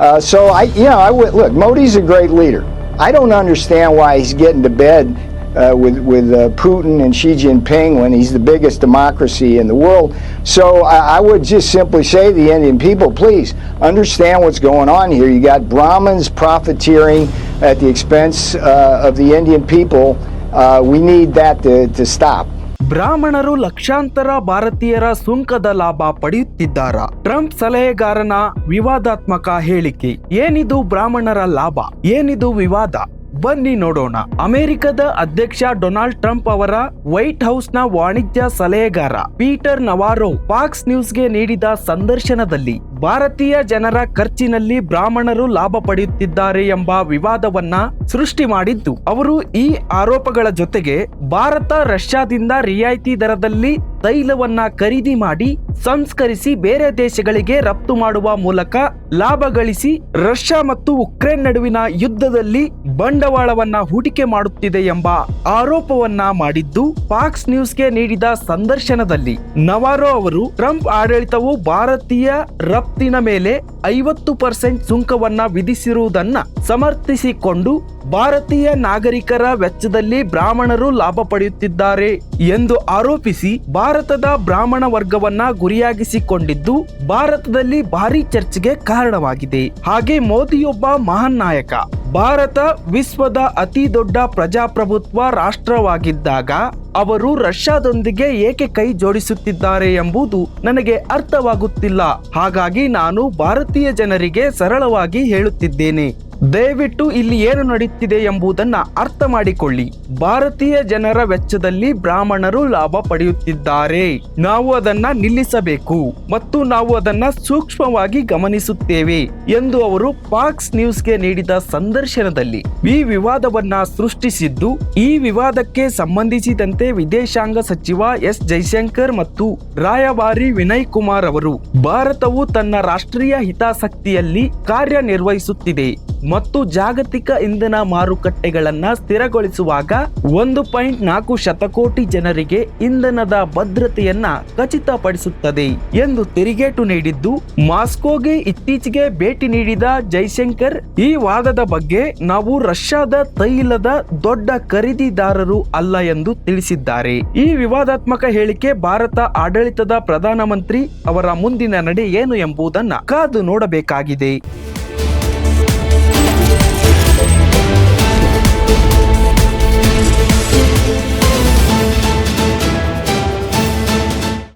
Uh, so I, you know, I would look. Modi's a great leader. I don't understand why he's getting to bed uh, with with uh, Putin and Xi Jinping when he's the biggest democracy in the world. So I, I would just simply say to the Indian people, please understand what's going on here. You got Brahmins profiteering at the expense uh, of the Indian people. Uh, we need that to, to stop. ಬ್ರಾಹ್ಮಣರು ಲಕ್ಷಾಂತರ ಭಾರತೀಯರ ಸುಂಕದ ಲಾಭ ಪಡೆಯುತ್ತಿದ್ದಾರಾ. Trump ಸಲಹೆಗಾರನ ವಿವಾದಾತ್ಮಕ ಹೇಳಿಕೆ, ಏನಿದು ಬ್ರಾಹ್ಮಣರ ಲಾಭ, ಏನಿದು ವಿವಾದ? ಬನ್ನಿ ನೋಡೋಣ. ಅಮೆರಿಕದ ಅಧ್ಯಕ್ಷ ಡೊನಾಲ್ಡ್ ಟ್ರಂಪ್ ಅವರ ವೈಟ್ ಹೌಸ್ನ ವಾಣಿಜ್ಯ ಸಲಹೆಗಾರ ಪೀಟರ್ ನವಾರೋ, ಫಾಕ್ಸ್ ನ್ಯೂಸ್ಗೆ ನೀಡಿದ ಸಂದರ್ಶನದಲ್ಲಿ ಭಾರತೀಯ ಜನರ ಖರ್ಚಿನಲ್ಲಿ ಬ್ರಾಹ್ಮಣರು ಲಾಭ ಪಡೆಯುತ್ತಿದ್ದಾರೆ ಎಂಬ ವಿವಾದವನ್ನ ಸೃಷ್ಟಿ ಮಾಡಿದ್ದು. ಅವರು ಈ ಆರೋಪಗಳ ಜೊತೆಗೆ ಭಾರತ ರಷ್ಯಾದಿಂದ ರಿಯಾಯಿತಿ ದರದಲ್ಲಿ ತೈಲವನ್ನ ಖರೀದಿ ಮಾಡಿ ಸಂಸ್ಕರಿಸಿ ಬೇರೆ ದೇಶಗಳಿಗೆ ರಫ್ತು ಮಾಡುವ ಮೂಲಕ ಲಾಭ ಗಳಿಸಿ ರಷ್ಯಾ ಮತ್ತು ಉಕ್ರೇನ್ ನಡುವಿನ ಯುದ್ಧದಲ್ಲಿ ಬಂಡವಾಳವನ್ನ ಹೂಡಿಕೆ ಮಾಡುತ್ತಿದೆ ಎಂಬ ಆರೋಪವನ್ನ ಮಾಡಿದ್ದು ಫಾಕ್ಸ್ ನ್ಯೂಸ್ಗೆ ನೀಡಿದ ಸಂದರ್ಶನದಲ್ಲಿ ನವಾರೋ ಅವರು ಟ್ರಂಪ್ ಆಡಳಿತವು ಭಾರತೀಯ ರಫ್ತಿನ ಮೇಲೆ ಐವತ್ತು ಪರ್ಸೆಂಟ್ ಸುಂಕವನ್ನು ವಿಧಿಸಿರುವುದನ್ನ ಸಮರ್ಥಿಸಿಕೊಂಡು ಭಾರತೀಯ ನಾಗರಿಕರ ವೆಚ್ಚದಲ್ಲಿ ಬ್ರಾಹ್ಮಣರು ಲಾಭ ಪಡೆಯುತ್ತಿದ್ದಾರೆ ಎಂದು ಆರೋಪಿಸಿ ಭಾರತದ ಬ್ರಾಹ್ಮಣ ವರ್ಗವನ್ನ ಗುರಿಯಾಗಿಸಿಕೊಂಡಿದ್ದು ಭಾರತದಲ್ಲಿ ಭಾರಿ ಚರ್ಚೆಗೆ ಕಾರಣವಾಗಿದೆ. ಹಾಗೆ ಮೋದಿಯೊಬ್ಬ ಮಹಾನ್ ನಾಯಕ. ಭಾರತ ವಿಶ್ವದ ಅತಿ ದೊಡ್ಡ ಪ್ರಜಾಪ್ರಭುತ್ವ ರಾಷ್ಟ್ರವಾಗಿದ್ದಾಗ ಅವರು ರಷ್ಯಾದೊಂದಿಗೆ ಏಕೆ ಕೈ ಜೋಡಿಸುತ್ತಿದ್ದಾರೆ ಎಂಬುದು ನನಗೆ ಅರ್ಥವಾಗುತ್ತಿಲ್ಲ. ಹಾಗಾಗಿ ನಾನು ಭಾರತೀಯ ಜನರಿಗೆ ಸರಳವಾಗಿ ಹೇಳುತ್ತಿದ್ದೇನೆ. ದಯವಿಟ್ಟು ಇಲ್ಲಿ ಏನು ನಡೆಯುತ್ತಿದೆ ಎಂಬುದನ್ನ ಅರ್ಥ ಮಾಡಿಕೊಳ್ಳಿ. ಭಾರತೀಯ ಜನರ ವೆಚ್ಚದಲ್ಲಿ ಬ್ರಾಹ್ಮಣರು ಲಾಭ ಪಡೆಯುತ್ತಿದ್ದಾರೆ. ನಾವು ಅದನ್ನ ನಿಲ್ಲಿಸಬೇಕು ಮತ್ತು ನಾವು ಅದನ್ನ ಸೂಕ್ಷ್ಮವಾಗಿ ಗಮನಿಸುತ್ತೇವೆ ಎಂದು ಅವರು ಫಾಕ್ಸ್ ನ್ಯೂಸ್ಗೆ ನೀಡಿದ ಸಂದರ್ಶನದಲ್ಲಿ ಈ ವಿವಾದವನ್ನ ಸೃಷ್ಟಿಸಿದ್ದು ಈ ವಿವಾದಕ್ಕೆ ಸಂಬಂಧಿಸಿದಂತೆ ವಿದೇಶಾಂಗ ಸಚಿವ ಎಸ್ ಜೈಶಂಕರ್ ಮತ್ತು ರಾಯಭಾರಿ ವಿನಯ್ ಕುಮಾರ್ ಅವರು ಭಾರತವು ತನ್ನ ರಾಷ್ಟ್ರೀಯ ಹಿತಾಸಕ್ತಿಯಲ್ಲಿ ಕಾರ್ಯನಿರ್ವಹಿಸುತ್ತಿದೆ. ಮತ್ತು ಜಾಗತಿಕ ಇಂಧನ ಮಾರುಕಟ್ಟೆಗಳನ್ನ ಸ್ಥಿರಗೊಳಿಸುವಾಗ ಒಂದು ಪಾಯಿಂಟ್ ನಾಲ್ಕು ಶತಕೋಟಿ ಜನರಿಗೆ ಇಂಧನದ ಭದ್ರತೆಯನ್ನ ಖಚಿತಪಡಿಸುತ್ತದೆ ಎಂದು ತಿರುಗೇಟು ನೀಡಿದ್ದು, ಮಾಸ್ಕೋಗೆ ಇತ್ತೀಚೆಗೆ ಭೇಟಿ ನೀಡಿದ ಜೈಶಂಕರ್, ಈ ವಾದದ ಬಗ್ಗೆ ನಾವು ರಷ್ಯಾದ ತೈಲದ ದೊಡ್ಡ ಖರೀದಿದಾರರು ಅಲ್ಲ ಎಂದು ತಿಳಿಸಿದ್ದಾರೆ. ಈ ವಿವಾದಾತ್ಮಕ ಹೇಳಿಕೆ ಭಾರತ ಆಡಳಿತದ ಪ್ರಧಾನಮಂತ್ರಿ ಅವರ ಮುಂದಿನ ನಡೆ ಏನು ಎಂಬುದನ್ನ ಕಾದು ನೋಡಬೇಕಾಗಿದೆ.